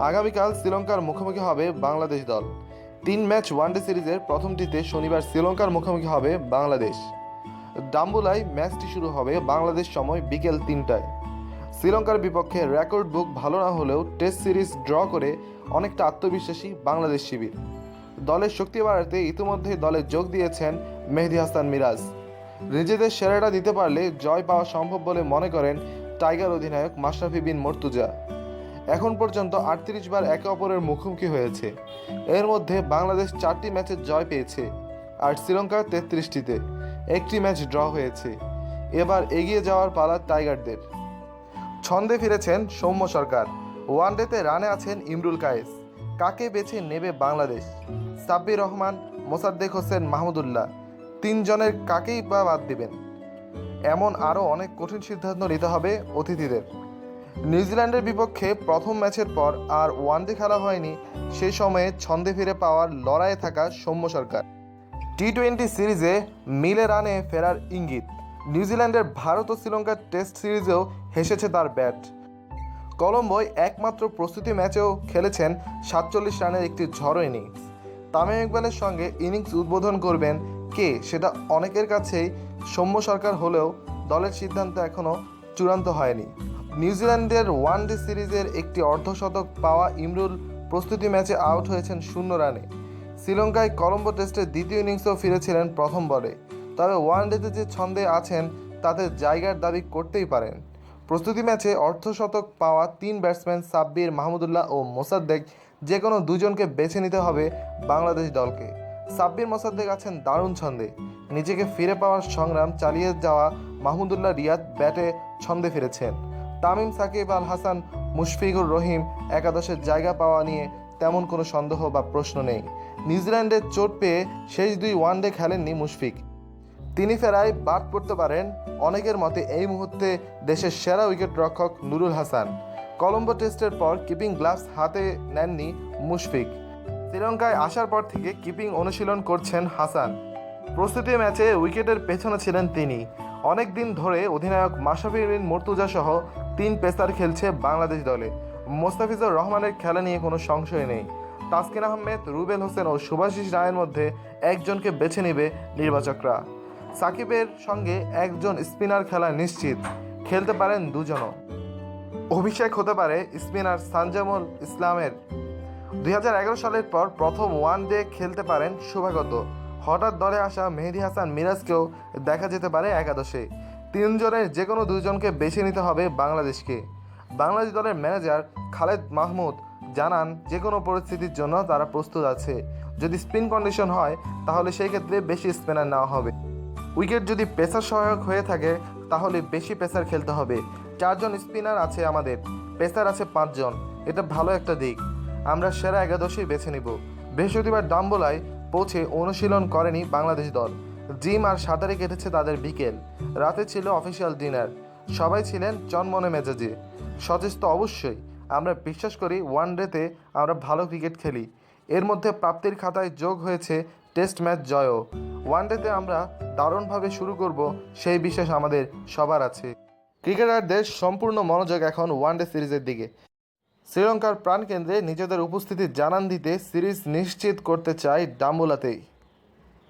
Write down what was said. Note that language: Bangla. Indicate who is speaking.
Speaker 1: আগামীকাল শ্রীলঙ্কার মুখোমুখি হবে বাংলাদেশ দল। তিন ম্যাচ ওয়ানডে সিরিজের প্রথমটিতে শনিবার শ্রীলঙ্কার মুখোমুখি হবে বাংলাদেশ। ডাম্বুলায় ম্যাচটি শুরু হবে বাংলাদেশ সময় বিকেল তিনটায়। শ্রীলঙ্কার বিপক্ষে রেকর্ড বুক ভালো না হলেও টেস্ট সিরিজ ড্র করে অনেকটা আত্মবিশ্বাসী বাংলাদেশ শিবির। দলের শক্তি বাড়াতে ইতিমধ্যে দলে যোগ দিয়েছেন মেহেদি হাসান মিরাজ। নিজেদের সেরাটা দিতে পারলে জয় পাওয়া সম্ভব বলে মনে করেন টাইগার অধিনায়ক মাশরাফি বিন মর্তুজা। এখন পর্যন্ত আটত্রিশ বার একে অপরের মুখোমুখি হয়েছে। এর মধ্যে বাংলাদেশ চারটি ম্যাচে জয় পেয়েছে আর শ্রীলঙ্কা তেত্রিশটিতে একটি ম্যাচ ড্র হয়েছে। এবার এগিয়ে যাওয়ার পালা টাইগারদের। ছন্দে ফিরেছেন সৌম্য সরকার। ওয়ানডেতে রানে আছেন ইমরুল কায়েস। কাকে বেছে নেবে বাংলাদেশ? সাব্বির রহমান, মোসাদ্দেক হোসেন মাহমুদুল্লাহ তিনজনের কাকেই বা বাদ দিবেন? এমন আরও অনেক কঠিন সিদ্ধান্ত নিতে হবে অতিথিদের। নিউজিল্যান্ডের বিপক্ষে প্রথম ম্যাচের পর আর ওয়ানডে খেলা হয়নি, সে সময়ে ছন্দে ফিরে পাওয়ার লড়াইয়ে থাকা সৌম্য সরকার। টি টোয়েন্টি সিরিজে মিলে রানে ফেরার ইঙ্গিত। নিউজিল্যান্ডের ভারত ও শ্রীলঙ্কার টেস্ট সিরিজেও হেসেছে তার ব্যাট। কলম্বোয় একমাত্র প্রস্তুতি ম্যাচেও খেলেছেন সাতচল্লিশ রানের একটি ঝড়ো ইনিংস। তামিম ইকবালের সঙ্গে ইনিংস উদ্বোধন করবেন কে, সেটা অনেকের কাছেই সৌম্য সরকার হলেও দলের সিদ্ধান্ত এখনও চূড়ান্ত হয়নি। নিউজিল্যান্ডের ওয়ানডে সিরিজের একটি অর্ধশতক পাওয়া ইমরুল প্রস্তুতি ম্যাচে আউট হয়েছেন শূন্য রানে। শ্রীলঙ্কায় কলম্বো টেস্টের দ্বিতীয় ইনিংসেও ফিরেছিলেন প্রথম বলে। তবে ওয়ানডেতে যে ছন্দে আছেন, তাতে জায়গার দাবি করতেই পারেন। প্রস্তুতি ম্যাচে অর্ধশতক পাওয়া তিন ব্যাটসম্যান সাব্বির মাহমুদুল্লাহ ও মোসাদ্দেক যে কোনো দুজনকে বেছে নিতে হবে বাংলাদেশ দলকে। সাব্বির মোসাদ্দেক আছেন দারুণ ছন্দে। নিজেকে ফিরে পাওয়ার সংগ্রাম চালিয়ে যাওয়া মাহমুদুল্লাহ রিয়াদ ব্যাটে ছন্দে ফিরেছেন। তামিম, সাকিব আল হাসান মুশফিকুর রহিম একাদশের জায়গা পাওয়া নিয়ে তেমন কোনো সন্দেহ বা প্রশ্ন নেই। নিউজিল্যান্ডের চোট পেয়ে শেষ দুই ওয়ানডে খেলেননি মুশফিক। তিনি ফেরায় বাদ পড়তে পারেন। অনেকের মতে এই মুহূর্তে দেশের সেরা উইকেট রক্ষক নুরুল হাসান। কলম্বো টেস্টের পর কিপিং গ্লাভস হাতে নেননি মুশফিক। শ্রীলঙ্কায় আসার পর থেকে কিপিং অনুশীলন করছেন হাসান। প্রস্তুতি ম্যাচে উইকেটের পেছনে ছিলেন তিনি। অনেক দিন ধরে অধিনায়ক মাশরাফি বিন মর্তুজা সহ তিন পেসার খেলছে বাংলাদেশ দলে। মোস্তাফিজুর রহমানের খেলা নিয়ে কোনো সংশয় নেই। তাসকিন আহমেদ, রুবেল হোসেন ও সুভাষিস রায়ের মধ্যে একজনকে বেছে নেবে নির্বাচকরা। সাকিবের সঙ্গে একজন স্পিনার খেলা নিশ্চিত। খেলতে পারেন দুজনও। অভিষেক হতে পারে স্পিনার সানজামুল ইসলামের। দুই হাজার এগারো সালের পর প্রথম ওয়ান ডে খেলতে পারেন শুভাগত। হঠাৎ দলে আসা মেহেদি হাসান মিরাজকেও দেখা যেতে পারে একাদশে। তিনজনের যে কোনো দুজনকে বেছে নিতে হবে বাংলাদেশকে। বাংলাদেশ দলের ম্যানেজার খালেদ মাহমুদ জানান যে কোনো পরিস্থিতির জন্য তারা প্রস্তুত আছে। যদি স্পিন কন্ডিশন হয়, তাহলে সেই ক্ষেত্রে বেশি স্পিনার নেওয়া হবে। উইকেট যদি পেসার সহায়ক হয়ে থাকে, তাহলে বেশি পেসার খেলতে হবে। চারজন স্পিনার আছে আমাদের, পেসার আছে পাঁচজন। এটা ভালো একটা দিক। আমরা সেরা একাদশই বেছে নিব। বৃহস্পতিবার ডাম্বোলায় পৌঁছে অনুশীলন করেনি বাংলাদেশ দল। জিম আর সাঁতারে কেটেছে তাদের বিকেল। রাতে ছিল অফিসিয়াল ডিনার। সবাই ছিলেন চনমনে মেজাজে। সচেষ্ট অবশ্যই। আমরা বিশ্বাস করি ওয়ান ডেতে আমরা ভালো ক্রিকেট খেলি। এর মধ্যে প্রাপ্তির খাতায় যোগ হয়েছে টেস্ট ম্যাচ জয়ও। ওয়ানডেতে আমরা দারুণভাবে শুরু করব, সেই বিশ্বাস আমাদের সবার আছে। ক্রিকেটারদের সম্পূর্ণ মনোযোগ এখন ওয়ানডে সিরিজের দিকে। শ্রীলঙ্কার প্রাণকেন্দ্রে নিজেদের উপস্থিতি জানান দিতে সিরিজ নিশ্চিত করতে চায় ডাম্বুলাতেই।